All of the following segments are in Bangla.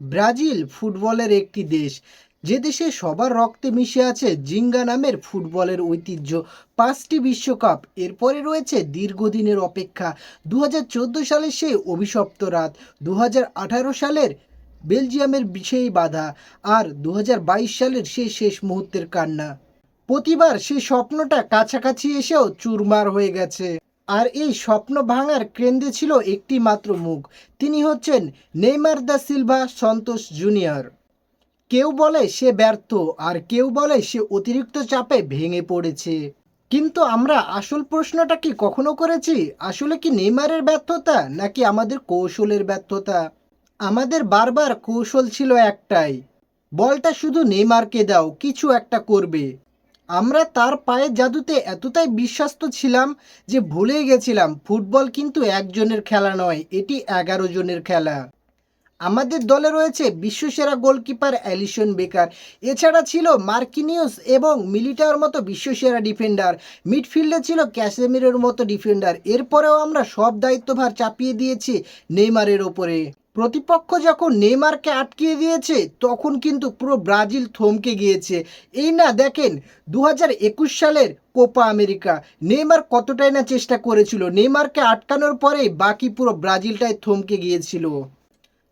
ব্রাজিল ফুটবলের একটি দেশ। যে দেশে সবার রক্তে মিশে আছে জিঙ্গা নামের ফুটবলের ঐতিহ্য। পাঁচটি বিশ্বকাপ, এরপরে রয়েছে দীর্ঘদিনের অপেক্ষা। দু সালের সেই অভিশপ্ত রাত দু হাজার আঠারো সালের বেলজিয়ামের বিষয়ী বাধা আর দু হাজার বাইশ সালের সেই শেষ মুহূর্তের কান্না। প্রতিবার সেই স্বপ্নটা কাছাকাছি এসেও চুরমার হয়ে গেছে। আর এই স্বপ্ন ভাঙার কেন্দ্রে ছিল একটি মাত্র মুখ। তিনি হচ্ছেন Neymar da Silva Santos junior. কেউ বলে সে ব্যর্থ, আর কেউ বলে সে অতিরিক্ত চাপে ভেঙে পড়েছে। কিন্তু আমরা আসল প্রশ্নটা কি কখনো করেছি? আসলে কি নেইমারের ব্যর্থতা, নাকি আমাদের কৌশলের ব্যর্থতা? আমাদের বারবার কৌশল ছিল একটাই, বলটা শুধু নেইমারকে দাও, কিছু একটা করবে। আমরা তার পায়ের জাদুতে এতটাই বিশ্বাস্ত ছিলাম যে ভুলে গেছিলাম, ফুটবল কিন্তু একজনের খেলা নয়, এটি এগারো জনের খেলা। আমাদের দলে রয়েছে বিশ্বসেরা গোলকিপার অ্যালিসন বেকার, এছাড়া ছিল মার্কিনিউস এবং মিলিটার মতো বিশ্বসেরা ডিফেন্ডার, মিডফিল্ডে ছিল ক্যাসেমিরের মতো ডিফেন্ডার, এরপরেও আমরা সব দায়িত্বভার চাপিয়ে দিয়েছি নেইমারের ওপরে। প্রতিপক্ষ যখন নেইমারকে আটকিয়ে দিয়েছে, তখন কিন্তু পুরো ব্রাজিল থমকে গিয়েছে। এই না দেখেন দু হাজার একুশ সালের কোপা আমেরিকা, নেইমার কতটাই না চেষ্টা করেছিল, নেইমারকে আটকানোর পরেই বাকি পুরো ব্রাজিলটাই থমকে গিয়েছিল।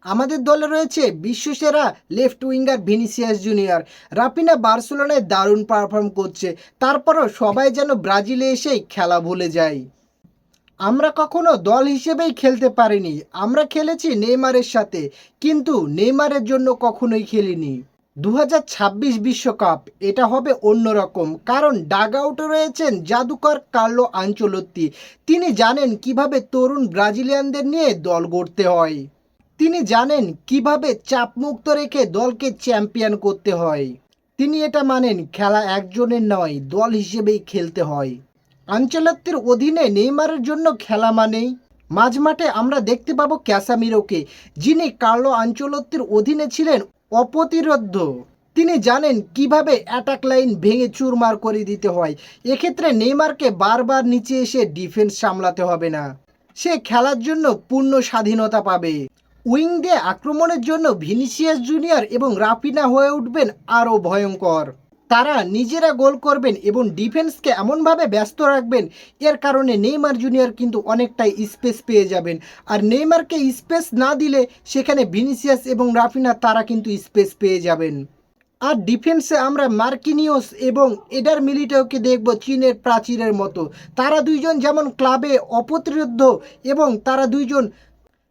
আমাদের দলে রয়েছে বিশ্বসেরা left winger Vinicius junior. Raphinha বার্সেলোনায় দারুণ পারফর্ম করছে, তারপরও সবাই যেন ব্রাজিলে এসেই খেলা ভুলে যায়। আমরা কখনো দল হিসেবেই খেলতে পারিনি। আমরা খেলেছি নেইমারের সাথে, কিন্তু নেইমারের জন্য কখনোই খেলিনি। দু বিশ্বকাপ, এটা হবে অন্যরকম, কারণ ডাগ আউটে রয়েছেন জাদুকর কার্লো আঞ্চলত্তি। তিনি জানেন কীভাবে তরুণ ব্রাজিলিয়ানদের নিয়ে দল গড়তে হয়। তিনি জানেন কীভাবে চাপমুক্ত রেখে দলকে চ্যাম্পিয়ন করতে হয়। তিনি এটা মানেন, খেলা একজনের নয়, দল হিসেবেই খেলতে হয়। আঞ্চলত্বের অধীনে নেইমারের জন্য খেলা মানেই। মাঝমাঠে আমরা দেখতে পাবো ক্যাসামিরোকে, যিনি কার্লো আঞ্চলত্বের অধীনে ছিলেন অপ্রতিরোধ্য। তিনি জানেন কীভাবে অ্যাটাক লাইন ভেঙে চুরমার করে দিতে হয়। এক্ষেত্রে নেইমারকে বারবার নিচে এসে ডিফেন্স সামলাতে হবে না। সে খেলার জন্য পূর্ণ স্বাধীনতা পাবে। উইং দিয়ে আক্রমণের জন্য ভিনিসিয়াস জুনিয়র এবং রাফিনা হয়ে উঠবেন আরও ভয়ঙ্কর। তারা নিজেরা গোল করবেন এবং ডিফেন্সকে এমনভাবে ব্যস্ত রাখবেন, এর কারণে নেইমার জুনিয়র কিন্তু অনেকটাই স্পেস পেয়ে যাবেন। আর নেইমারকে স্পেস না দিলে সেখানে ভিনিসিয়াস এবং রাফিনা তারা কিন্তু স্পেস পেয়ে যাবেন। আর ডিফেন্সে আমরা মার্কিনিওস এবং এডার মিলিটাওকে দেখব চীনের প্রাচীরের মতো। তারা দুইজন যেমন ক্লাবে অপ্রতিরোধ্য এবং তারা দুইজন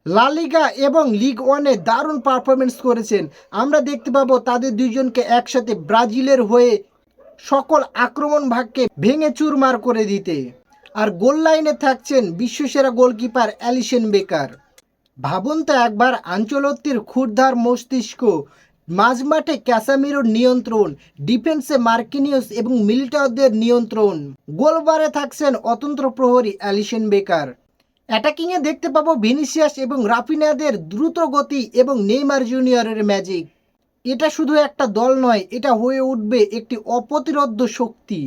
লালিগা এবং লিগ ওয়ানে দারুণ পারফরমেন্স করেছেন। আমরা দেখতে পাবো তাদের দুইজনকে একসাথে ব্রাজিলের হয়ে সকল আক্রমণ ভাগকে ভেঙে চুরমার করে দিতে। আর গোল লাইনে থাকছেন বিশ্বসেরা গোলকিপার অ্যালিসন বেকার। ভাবুন তো একবার আঞ্চলত্বের ক্ষুরধার মস্তিষ্ক, মাঝমাঠে ক্যাসামিরোর নিয়ন্ত্রণ, ডিফেন্সে মার্কিনিউস এবং মিলিটারদের নিয়ন্ত্রণ। গোলবারে থাকছেন অতন্ত্র প্রহরী অ্যালিসন বেকার। অ্যাটাকিংয়ে দেখতে পাবো ভিনিসিয়াস এবং রাফিনাদের দ্রুত গতি এবং নেইমার জুনিয়রের ম্যাজিক এটা শুধু একটা দল নয়, এটা হয়ে উঠবে একটি অপ্রতিরোধ্য শক্তি।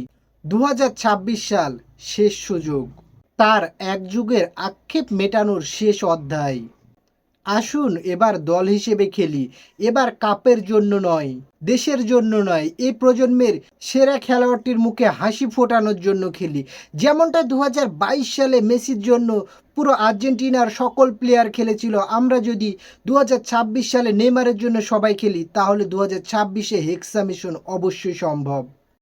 দু হাজার ছাব্বিশ সাল শেষ সুযোগ। তার এক যুগের আক্ষেপ মেটানোর শেষ অধ্যায়। আসুন, এবার দল হিসেবে খেলি। এবার কাপের জন্য নয়, দেশের জন্য নয়, এই প্রজন্মের সেরা খেলোয়াড়টির মুখে হাসি ফোটানোর জন্য খেলি। যেমনটা দু হাজার বাইশ সালে মেসির জন্য পুরো আর্জেন্টিনার সকল প্লেয়ার খেলেছিল, আমরা যদি দু হাজার ছাব্বিশ সালে নেইমারের জন্য সবাই খেলি, তাহলে দু হাজার ছাব্বিশে হেক্সা মিশন অবশ্যই সম্ভব।